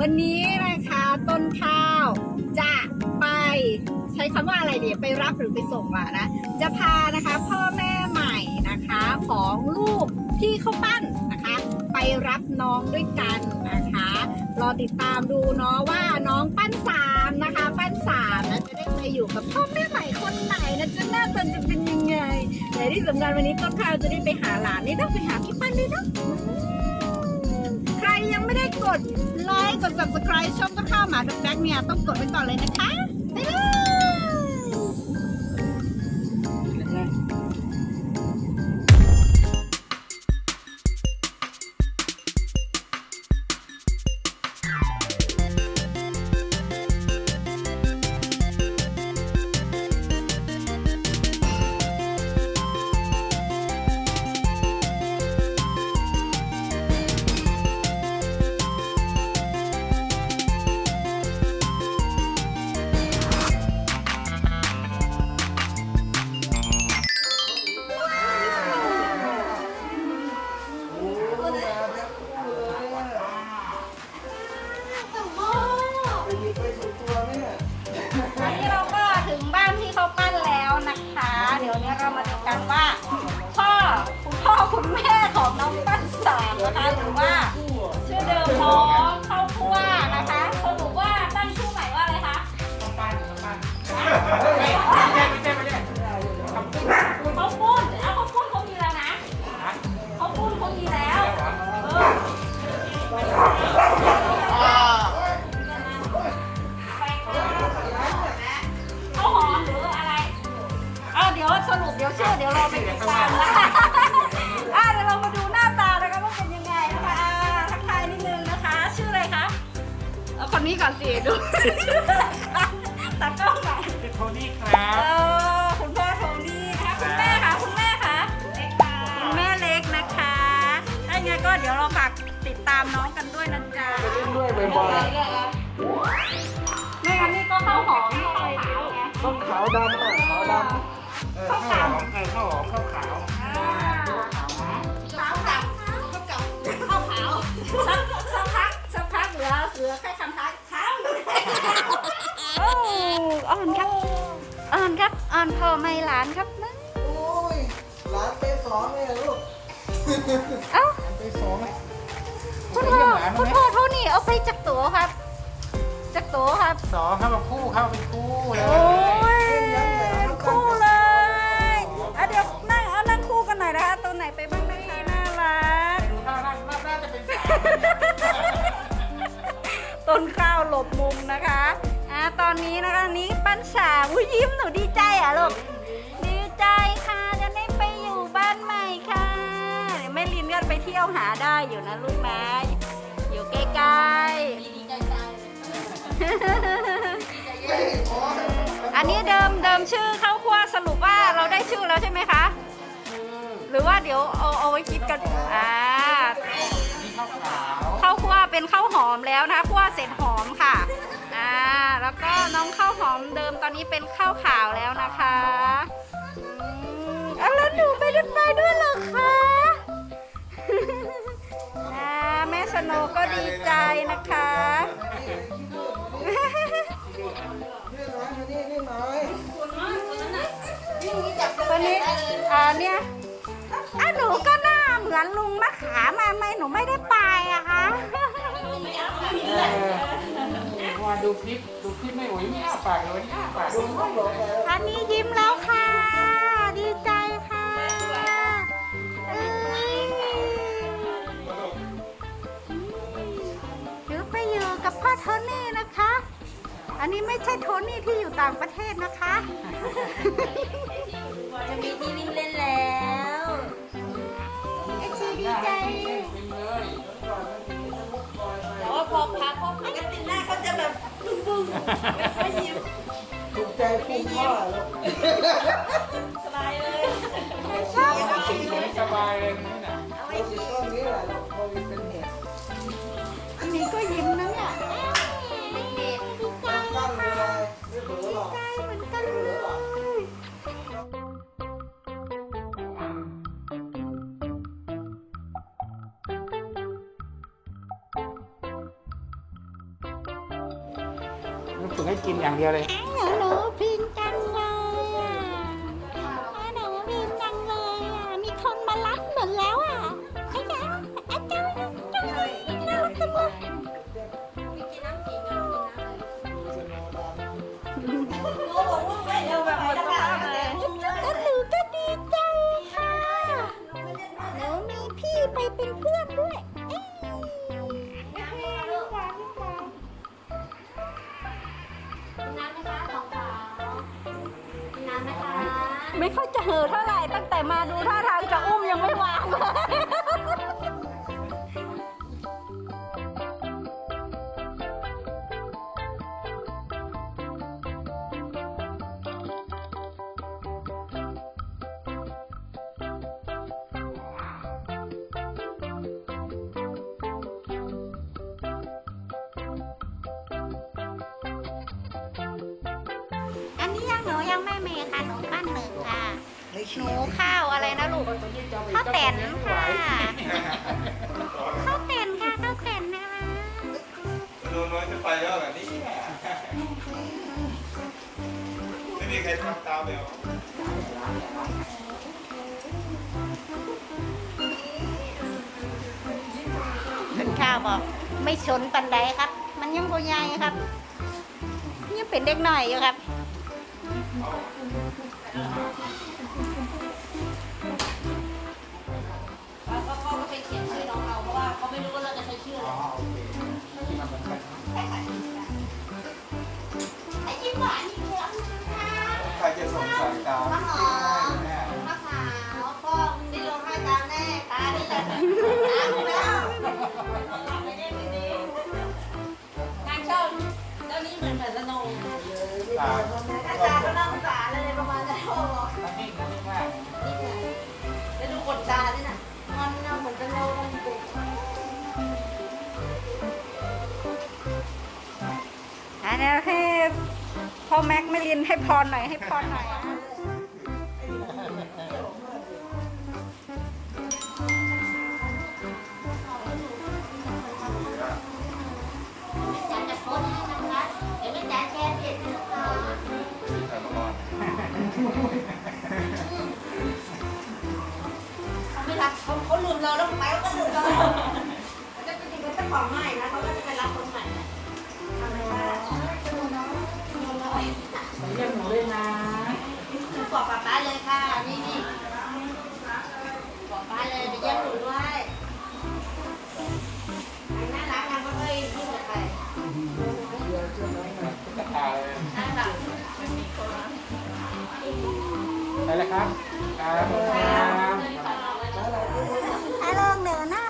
วันนี้นะคะต้นข้าวจะไปใช้คำว่าอะไรดีไปรับหรือไปส่งล่ะนะ จะพานะคะพ่อแม่ใหม่นะคะของลูกที่เขาปั้นนะคะ ไปรับน้องด้วยกันนะคะ รอติดตามดูเนาะว่าน้องปั้นสามนะคะ ปั้นสามนะจะได้ไปอยู่กับพ่อแม่ใหม่คนไหนนะจะหน้าตาจะเป็นยังไงแต่ที่สำคัญวันนี้ต้นข้าวจะได้ไปหาหลานนี่ต้องไปหาพี่ปั้นด้วยเนาะ ยังไม่ได้กดไลค์กด subscribe ช่องต้นข้าวหมากับแบ็คเนี่ย ต้องกดไว้ก่อนเลยนะคะ นนี้ก่อนสิดูตัดกล้องหน่อยเป็นโทนี่คเอรับอคุณพ่อโทนี่นะคะคุณแม่คะคุณแม่คะคุณแม่เล็กนะคะถ้าอย่างไงก็เดี๋ยวเราฝากติดตามน้องกันด้วยนะจ๊ะเล่นด้วยบ่อยไม่งั้นนี่ก็ข้าวหอมข้าวขาวไงๆต้องขาวดำอะขาวดำเออข้าวหอมเออข้าวหอมข้าวขาวขาวกับข้าวกับข้าวขาวสักสักพักสักพักเหลือเหลือแค่คำท้ายขาว โอ้อ่อนครับ อ่อนครับ อ่อนพอไม่หลานครับนะโอ้ยหลานไปสองเลยเหรอลูกเอ้าไปสองคุณพ่อคุณพ่อเท่านี้เอาไปจากตัวครับ จากตัวครับสองเข้ามาคู่เข้าเป็นคู่เลย โอ้ย บมุมนะคะอะตอนนี้นะคะนี้ปั้นสาอุ้ยยิ้มหนูดีใจอะลูกดีใจค่ะจะได้ไปอยู่บ้านใหม่ค่ะเดี๋ยวแม่ลินก็ไปเที่ยวหาได้อยู่นะลูกนะอยู่ใกล้ๆอันนี้เดิมเดิมชื่อข้าวคั่วสรุปว่าเราได้ชื่อแล้วใช่ไหมคะ หรือว่าเดี๋ยวเอาเอาไว้คิดกันอ่า เป็นข้าวหอมแล้วนะคะคั่วเสร็จหอมค่ะอ่าแล้วก็น้องข้าวหอมเดิมตอนนี้เป็นข้าวขาวแล้วนะคะอืมอะแล้วหนูไปด้วยไปด้วยเหรอคะอ่าแม่สโนก็ดีใจนะคะเลื่อนร้านมานี่นี่หน่อยวันนี้อ่าเนี่ยอะหนูก็หน้าเหมือนลุงมะขามมาไหมหนูไม่ได้ไปอะคะ ว่าดูคลิปดูคลิปไม่โอ้ยไม่อ้าปากเลยวันนี้อ้าปากดูต้องบอกแล้วอันนี้ยิ้มแล้วค่ะ ดีใจค่ะเอ้ยเดี๋ยวไปอยู่กับพ่อโทนี่นะคะ อันนี้ไม่ใช่โทนี่ที่อยู่ต่างประเทศนะคะ จะมีที่วิ่งเล่นแล้วเอ็กซ์ดีใจ ถูกใจคุณพ่อ ฝึกให้กินอย่างเดียวเลย หนูหนูพิง มาดูท่าทางจะอุ้มยังไม่วางเลยอันนี้ยังหนูยังไม่มีค่ะหนูปั้นหนึ่งค่ะ หนูข้าวอะไรนะลูกข้าวแตนค่ะข้าวแตนค่ะข้าวแตนนะคะดูน้อยจะไปแล้วแบบนี้ไม่มีใครทำตามเลยหรอคุณข้าวบอกไม่ชนปันใดครับ มันยังโบใหญ่ครับ ยังเป็นเด็กหน่อยอยู่ครับ แล้วก็ก็ไปเขียนชื่อน้องเราเพราะว่าเขาไม่รู้ว่าเราจะใช้ชื่ออะไรอ๋อโอเคที่มันเหมือนกันไอ้ยิ้มหวานยิ้มเหลืองค่ะใครจะส่งสาย ตามอาจารย์ก็นั่งสารอะไรประมาณนั้นโอ้โหทั้งนี้ทั้งนี้มากแล้วดูขนตาด้วยน่ะมันน่ะเหมือนจะโลกันปุกอันนี้ให้พ่อแม็กไม่ลินให้พรหน่อยให้พรหน่อย ไปแล้วครับครับครับฮัลโหลหนูน่ารั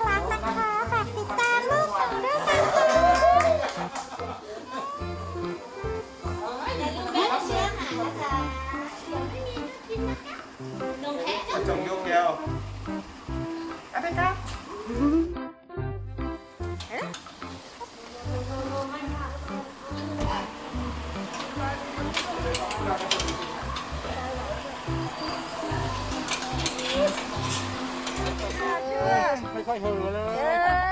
กนะคะ 快快了